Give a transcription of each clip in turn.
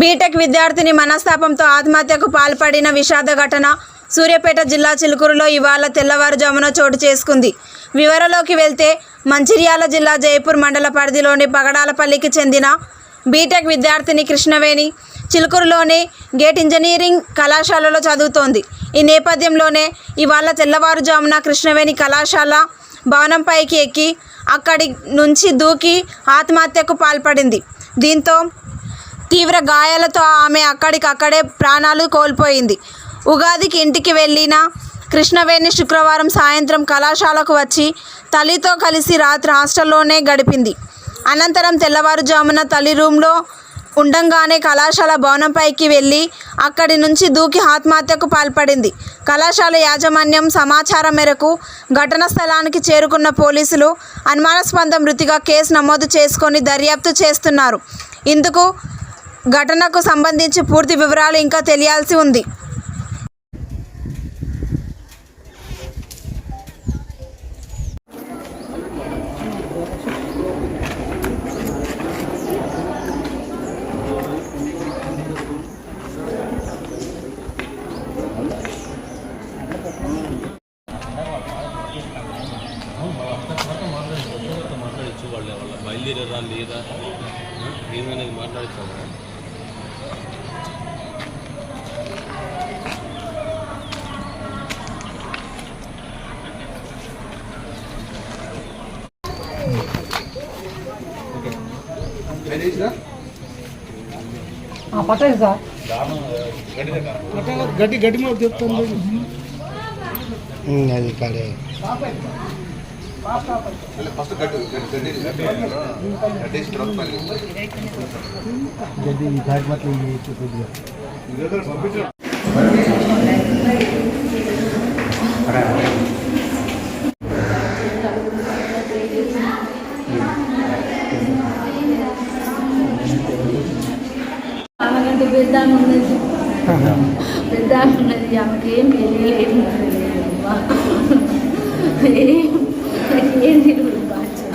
BTech విద్యార్థిని మనస్తాపంతో ఆత్మహత్యకు పాల్పడిన విషాద ఘటన సూర్యాపేట జిల్లా చిలుకూరులో ఇవాళ తెల్లవారుజామున చోటు చేసుకుంది. వివరలోకి వెళ్తే మంచిర్యాల జిల్లా జైపూర్ మండల పరిధిలోని పగడాలపల్లికి చెందిన బీటెక్ విద్యార్థిని కృష్ణవేణి చిలుకూరులోని గేట్ ఇంజనీరింగ్ కళాశాలలో చదువుతోంది. ఈ నేపథ్యంలోనే ఇవాళ తెల్లవారుజామున కృష్ణవేణి కళాశాల భవనంపైకి ఎక్కి అక్కడి నుంచి దూకి ఆత్మహత్యకు పాల్పడింది. దీంతో తీవ్ర గాయాలతో ఆమె అక్కడికక్కడే ప్రాణాలు కోల్పోయింది. ఉగాదికి ఇంటికి వెళ్ళిన కృష్ణవేణి శుక్రవారం సాయంత్రం కళాశాలకు వచ్చి తల్లితో కలిసి రాత్రి హాస్టల్లోనే గడిపింది. అనంతరం తెల్లవారుజామున తల్లి రూమ్లో ఉండంగానే కళాశాల భవనంపైకి వెళ్ళి అక్కడి నుంచి దూకి ఆత్మహత్యకు పాల్పడింది. కళాశాల యాజమాన్యం సమాచారం మేరకు ఘటనా స్థలానికి చేరుకున్న పోలీసులు అనుమానాస్పద మృతిగా కేసు నమోదు చేసుకొని దర్యాప్తు చేస్తున్నారు. ఇందుకు ఘటనకు సంబంధించి పూర్తి వివరాలు ఇంకా తెలియాల్సి ఉంది మాట్లాడచ్చు వాళ్ళ వాళ్ళ బయలుదేరారా లేదా? ఏమైనా మాట్లాడచ్చు పట్టండి సార్. గట్టి గట్టి మాట చెప్తాను. అది కాడే. గడ్డి ఈ బ్యాగ్ మాత్రం కొద్దిగా ఆమెకంటే పెద్ద ఆమె ఉన్నది పెద్ద ఆమె ఉన్నది ఆమెకి ఏం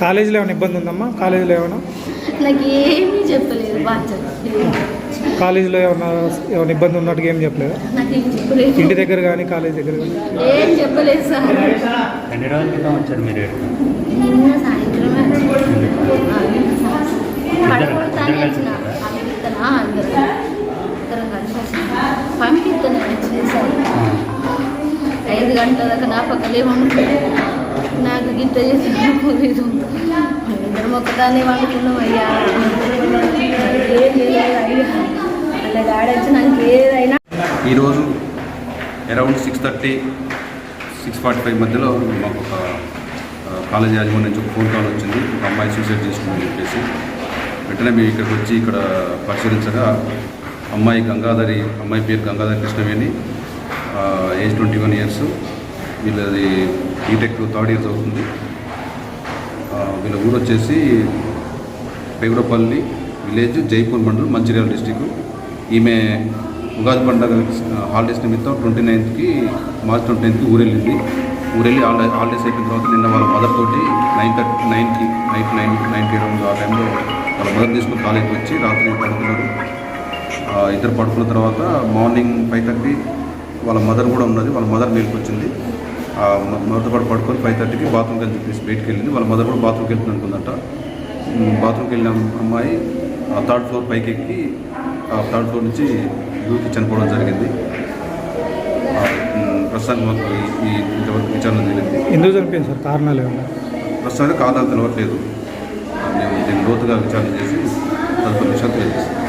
కాలేజీలో ఏమైనా ఇబ్బంది ఉందమ్మా? కాలేజీలో ఏమైనా? నాకు ఏమీ చెప్పలేదు బాధ్యత కాలేజీలో ఏమైనా ఏమైనా ఇబ్బంది ఉన్నట్టుగా ఏం చెప్పలేదు? నాకు ఏం చెప్పలేదు. ఇంటి దగ్గర కానీ కాలేజ్ దగ్గర కానీ? ఏం చెప్పలేదు సార్. ఎన్ని రోజుల క్రితం వచ్చారు మీరు నిన్న సాయంత్రమే పడగొడతానే వచ్చిన పంపిస్తానా అందరం. అందరం కలిసి వచ్చిన పంపిస్తానే వచ్చింది సార్. ఐదు గంటల దాకా నా పక్కలే వండుకుంటే నాకు గిట్ట చేసుకోలేదు ఇద్దరం ఒకదాన్ని వండుకున్నాం అయ్యా ఏం లేదు. అయ్యా అలా గాడొచ్చి నాకు ఏదైనా ఈరోజు around six thirty six forty five మధ్యలో మాకు ఒక కాలేజ్ యాజమాన్యం నుంచి ఒక ఫోన్ కాల్ వచ్చింది. ఒక అమ్మాయి సూసైడ్ చేసుకుందని చెప్పేసి. వెంటనే మేము ఇక్కడికి వచ్చి ఇక్కడ పరిశీలించగా అమ్మాయి గంగాధరి అమ్మాయి పేరు Gangadhari Krishnaveni age twenty one years వీళ్ళది బీటెక్ థర్డ్ ఇయర్స్ అవుతుంది వీళ్ళ ఊరు వచ్చేసి పేగుడపల్లి విలేజ్ జైపూర్ మండలం మంచిర్యాల డిస్టిక్ ఈమె ఉగాది పండుగ హాలిడేస్ నిమిత్తం ట్వంటీ నైన్త్కి మార్చ్ ట్వంటీ నైన్త్కి ఊరెళ్ళింది. ఊరెళ్ళి హాలిడే హాలిడేస్ అయిపోయిన తర్వాత నిన్న వాళ్ళ మదర్ తోటి నైన్ థర్టీ నైన్కి నైట్ నైన్ నైన్కి అరౌండ్ ఆ టైంలో వాళ్ళ మదర్ తీసుకుని కాలేజీకి వచ్చి రాత్రి పడుకున్నారు. ఇద్దరు పడుకున్న తర్వాత మార్నింగ్ ఫైవ్ థర్టీ వాళ్ళ మదర్ కూడా ఉన్నది. వాళ్ళ మదర్ మేలుకు మదర్తో పాటు పడుకొని ఫైవ్ థర్టీకి బాత్రూమ్కి వెళ్ళి చెప్పేసి బయటికి వెళ్ళింది. వాళ్ళ మదర్ కూడా బాత్రూమ్కి వెళ్తుంది అనుకుందంట. బాత్రూమ్కి వెళ్ళిన అమ్మాయి ఆ థర్డ్ ఫ్లోర్ పైకి ఎక్కి ఆ థర్డ్ ఫ్లోర్ నుంచి దూకి చనిపోవడం జరిగింది. ప్రస్తుతానికి మాకు ఈ- ఇంతవరకు విచారణ జరిగింది. ఎందుకు చనిపోయింది సార్? కారణాలు ఏమైనా ప్రస్తుతానికి కారణాలు తెలవట్లేదు. మేము దీన్ని లోతుగా విచారణ చేసి తదుపరి విషయాలు తెలియజేస్తాం.